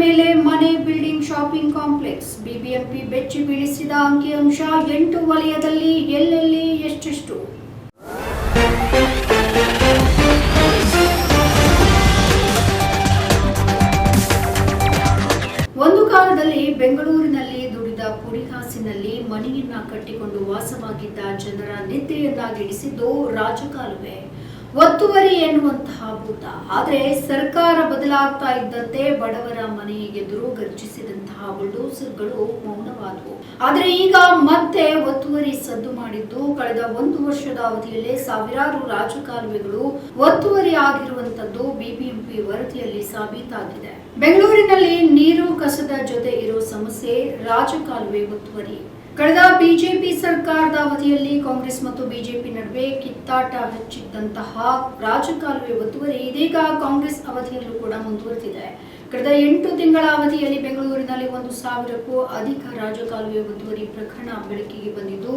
ಮೇಲೆ ಮನೆ building shopping complex. BBMP ಬೆಚ್ಚಿ ಬೀಳಿಸಿದ ಅಂಕಿಅಂಶ ಎಂಟು ವಲಯದಲ್ಲಿ ಎಲ್ಲೆಲ್ಲಿ ಎಷ್ಟೆಷ್ಟು? ಒಂದು ಕಾಲದಲ್ಲಿ ಬೆಂಗಳೂರಿನಲ್ಲಿ ದುಡಿದ ಪುಡಿಹಾಸಿನಲ್ಲಿ ಮನೆಯನ್ನ ಕಟ್ಟಿಕೊಂಡು ವಾಸವಾಗಿದ್ದ ಜನರ ನಿದ್ದೆಯನ್ನಾಗಿಡಿಸಿದ್ದು ರಾಜಕಾಲುವೆ. ಒತ್ತುವರಿ ಎನ್ನುವಂತಹ ಭೂತ. ಆದರೆ ಸರ್ಕಾರ ಬದಲಾಗ್ತಾ ಇದ್ದಂತೆ ಬಡವರ ಮನೆ ಎದುರು ಗರ್ಜಿಸಿದಂತಹ ಬುಲ್ಡೋಸರ್ಗಳು ಮೌನವಾದವು. ಆದರೆ ಈಗ ಮತ್ತೆ ಒತ್ತುವರಿ ಸದ್ದು ಮಾಡಿದ್ದು ಕಳೆದ ಒಂದು ವರ್ಷದ ಅವಧಿಯಲ್ಲೇ ಸಾವಿರಾರು ರಾಜಕಾಲುವೆಗಳು ಒತ್ತುವರಿ ಆಗಿರುವಂತದ್ದು ಬಿಬಿಎಂಪಿ ವರದಿಯಲ್ಲಿ ಸಾಬೀತಾಗಿದೆ. ಬೆಂಗಳೂರಿನಲ್ಲಿ ನೀರು ಕಸದ ಜೊತೆ ಇರೋ ಸಮಸ್ಯೆ, ರಾಜಕಾಲುವೆ ಒತ್ತುವರಿ. ಕಳೆದ ಬಿಜೆಪಿ ಸರ್ಕಾರದ ಅವಧಿಯಲ್ಲಿ ಕಾಂಗ್ರೆಸ್ ಮತ್ತು ಬಿಜೆಪಿ ನಡುವೆ ಕಿತ್ತಾಟ ಹೆಚ್ಚಿದ್ದಂತಹ ರಾಜಕಾಲುವೆ ಒತ್ತುವರಿ ಇದೀಗ ಕಾಂಗ್ರೆಸ್ ಅವಧಿಯಲ್ಲೂ ಕೂಡ ಮುಂದುವರೆದಿದೆ. ಕಳೆದ ಎಂಟು ತಿಂಗಳ ಅವಧಿಯಲ್ಲಿ ಬೆಂಗಳೂರಿನಲ್ಲಿ ಒಂದು ಸಾವಿರಕ್ಕೂ ಅಧಿಕ ರಾಜಕಾಲುವೆ ಒತ್ತುವರಿ ಪ್ರಕರಣ ಬೆಳಕಿಗೆ ಬಂದಿದ್ದು,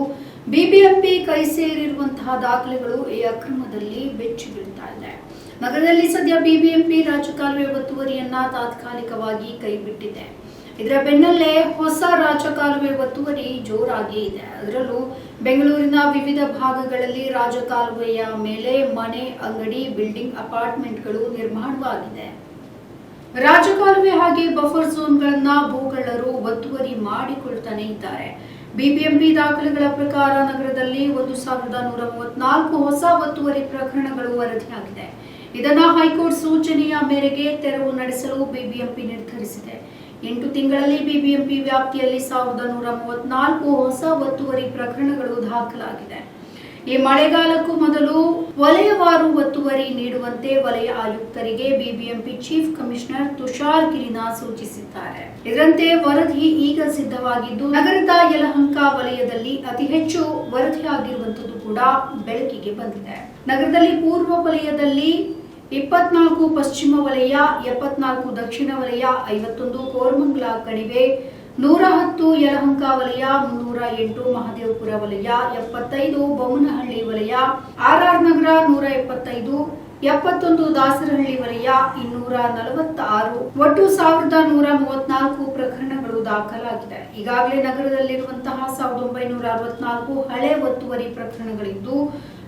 ಬಿಬಿಎಂಪಿ ಕೈ ಸೇರಿರುವಂತಹ ದಾಖಲೆಗಳು ಈ ಅಕ್ರಮದಲ್ಲಿ ಬೆಚ್ಚಿ ಬೀಳ್ತಾ ಇದೆ. ನಗರದಲ್ಲಿ ಸದ್ಯ ಬಿಬಿಎಂಪಿ ರಾಜಕಾಲುವೆ ಒತ್ತುವರಿಯನ್ನ ತಾತ್ಕಾಲಿಕವಾಗಿ ಕೈಬಿಟ್ಟಿದೆ. ಇದರ ಬೆನ್ನಲ್ಲೇ ಹೊಸ ರಾಜಕಾಲುವೆ ಒತ್ತುವರಿ ಜೋರಾಗಿ ಇದೆ. ಅದರಲ್ಲೂ ಬೆಂಗಳೂರಿನ ವಿವಿಧ ಭಾಗಗಳಲ್ಲಿ ರಾಜಕಾಲುವೆಯ ಮೇಲೆ ಮನೆ, ಅಂಗಡಿ, ಬಿಲ್ಡಿಂಗ್, ಅಪಾರ್ಟ್ಮೆಂಟ್ಗಳು ನಿರ್ಮಾಣವಾಗಿದೆ. ರಾಜಕಾಲುವೆ ಹಾಗೆ ಬಫರ್ ಝೋನ್ಗಳನ್ನ ಭೂಗಳ್ಳರು ಒತ್ತುವರಿ ಮಾಡಿಕೊಳ್ತಾನೆ ಇದ್ದಾರೆ. ಬಿಬಿಎಂಪಿ ದಾಖಲೆಗಳ ಪ್ರಕಾರ ನಗರದಲ್ಲಿ ಒಂದು ಸಾವಿರದ ನೂರ ಮೂವತ್ನಾಲ್ಕು ಹೊಸ ಒತ್ತುವರಿ ಪ್ರಕರಣಗಳು ವರದಿಯಾಗಿದೆ. ಇದನ್ನ ಹೈಕೋರ್ಟ್ ಸೂಚನೆಯ ಮೇರೆಗೆ ತೆರವು ನಡೆಸಲು ಬಿಬಿಎಂಪಿ ನಿರ್ಧರಿಸಿದೆ. ಎಂಟು ತಿಂಗಳಲ್ಲಿ ಬಿಬಿಎಂಪಿ ವ್ಯಾಪ್ತಿಯಲ್ಲಿ ಸಾವಿರದ ನೂರ ಮೂವತ್ನಾಲ್ಕು ಹೊಸ ಒತ್ತುವರಿ ಪ್ರಕರಣಗಳು ದಾಖಲಾಗಿದೆ. ಈ ಮಳೆಗಾಲಕ್ಕೂ ಮೊದಲು ವಲಯವಾರು ಒತ್ತುವರಿ ನೀಡುವಂತೆ ವಲಯ ಆಯುಕ್ತರಿಗೆ BBMP chief commissioner Tushar Girinath ಸೂಚಿಸಿದ್ದಾರೆ. ಇದರಂತೆ ವರದಿ ಈಗ ಸಿದ್ಧವಾಗಿದ್ದು, ನಗರದ ಯಲಹಂಕ ವಲಯದಲ್ಲಿ ಅತಿ ಹೆಚ್ಚು ವರದಿಯಾಗಿರುವಂತದ್ದು ಕೂಡ ಬೆಳಕಿಗೆ ಬಂದಿದೆ. ನಗರದಲ್ಲಿ ಪೂರ್ವ ವಲಯದಲ್ಲಿ ಇಪ್ಪತ್ನಾಲ್ಕು ಪಶ್ಚಿಮ ವಲಯ, ಎಪ್ಪತ್ನಾಲ್ಕು ದಕ್ಷಿಣ ವಲಯ, ಐವತ್ತೊಂದು ಕೋರ್ಮಂಗ್ಲಾ ಕಣಿವೆ, ನೂರ ಹತ್ತು ಯಲಹಂಕ ವಲಯ, ಮುನ್ನೂರ ಎಂಟು ಮಹದೇವಪುರ ವಲಯ, ಎಪ್ಪತ್ತೈದು ಬೊಮ್ಮನಹಳ್ಳಿ ವಲಯ ಆರ್ಆರ್ ನಗರ, ನೂರ ಎಪ್ಪತ್ತೈದು, ಎಪ್ಪತ್ತೊಂದು ದಾಸರಹಳ್ಳಿ ವಲಯ, ಇನ್ನೂರ ನಲವತ್ತಾರು, ಒಟ್ಟು ಸಾವಿರದ ನೂರ ಮೂವತ್ನಾಲ್ಕು ಪ್ರಕರಣಗಳು ದಾಖಲಾಗಿದೆ. ಈಗಾಗಲೇ ನಗರದಲ್ಲಿರುವಂತಹ ಸಾವಿರದ ಒಂಬೈನೂರ ಅರವತ್ನಾಲ್ಕು ಹಳೆ ಒತ್ತುವರಿ ಪ್ರಕರಣಗಳಿದ್ದು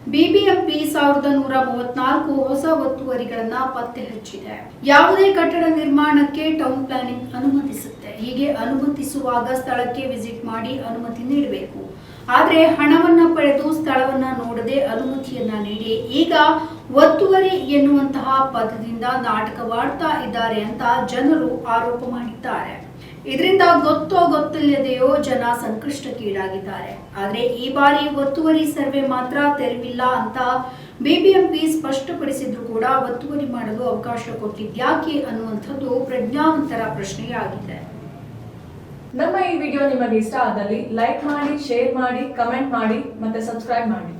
ಬಿಬಿಎಂಪಿ ಸಾವಿರದ ನೂರ ಮೂವತ್ನಾಲ್ಕು ಹೊಸ ಒತ್ತುವರಿಗಳನ್ನ ಪತ್ತೆ ಹಚ್ಚಿದೆ. ಯಾವುದೇ ಕಟ್ಟಡ ನಿರ್ಮಾಣಕ್ಕೆ ಟೌನ್ ಪ್ಲಾನಿಂಗ್ ಅನುಮತಿಸುತ್ತೆ. ಹೀಗೆ ಅನುಮತಿಸುವಾಗ ಸ್ಥಳಕ್ಕೆ ವಿಸಿಟ್ ಮಾಡಿ ಅನುಮತಿ ನೀಡಬೇಕು. ಆದ್ರೆ ಹಣವನ್ನ ಪಡೆದು ಸ್ಥಳವನ್ನ ನೋಡದೆ ಅನುಮತಿಯನ್ನ ನೀಡಿ. ಈಗ ಒತ್ತುವರಿ ಎನ್ನುವಂತಹ ಪದದಿಂದ ನಾಟಕವಾಡ್ತಾ ಇದ್ದಾರೆ ಅಂತ ಜನರು ಆರೋಪ ಮಾಡಿದ್ದಾರೆ. ಇದರಿಂದ ಗೊತ್ತೋ ಗೊತ್ತಿಲ್ಲದೆಯೋ ಜನ ಸಂಕಷ್ಟಕ್ಕೀಡಾಗಿದ್ದಾರೆ. ಆದರೆ ಈ ಬಾರಿ ಒತ್ತುವರಿ ಸರ್ವೆ ಮಾತ್ರ ತೆರವಿಲ್ಲ ಅಂತ ಬಿಬಿಎಂಪಿ ಸ್ಪಷ್ಟಪಡಿಸಿದ್ರು ಕೂಡ ಒತ್ತುವರಿ ಮಾಡಲು ಅವಕಾಶ ಕೊಟ್ಟಿದ್ಯಾಕೆ ಅನ್ನುವಂಥದ್ದು ಪ್ರಜ್ಞಾವಂತರ ಪ್ರಶ್ನೆಯಾಗಿದೆ ನಮ್ಮ ಈ ವಿಡಿಯೋ ನಿಮಗೆ ಇಷ್ಟ ಆದಲ್ಲಿ ಲೈಕ್ ಮಾಡಿ, ಶೇರ್ ಮಾಡಿ, ಕಮೆಂಟ್ ಮಾಡಿ ಮತ್ತೆ ಸಬ್ಸ್ಕ್ರೈಬ್ ಮಾಡಿ.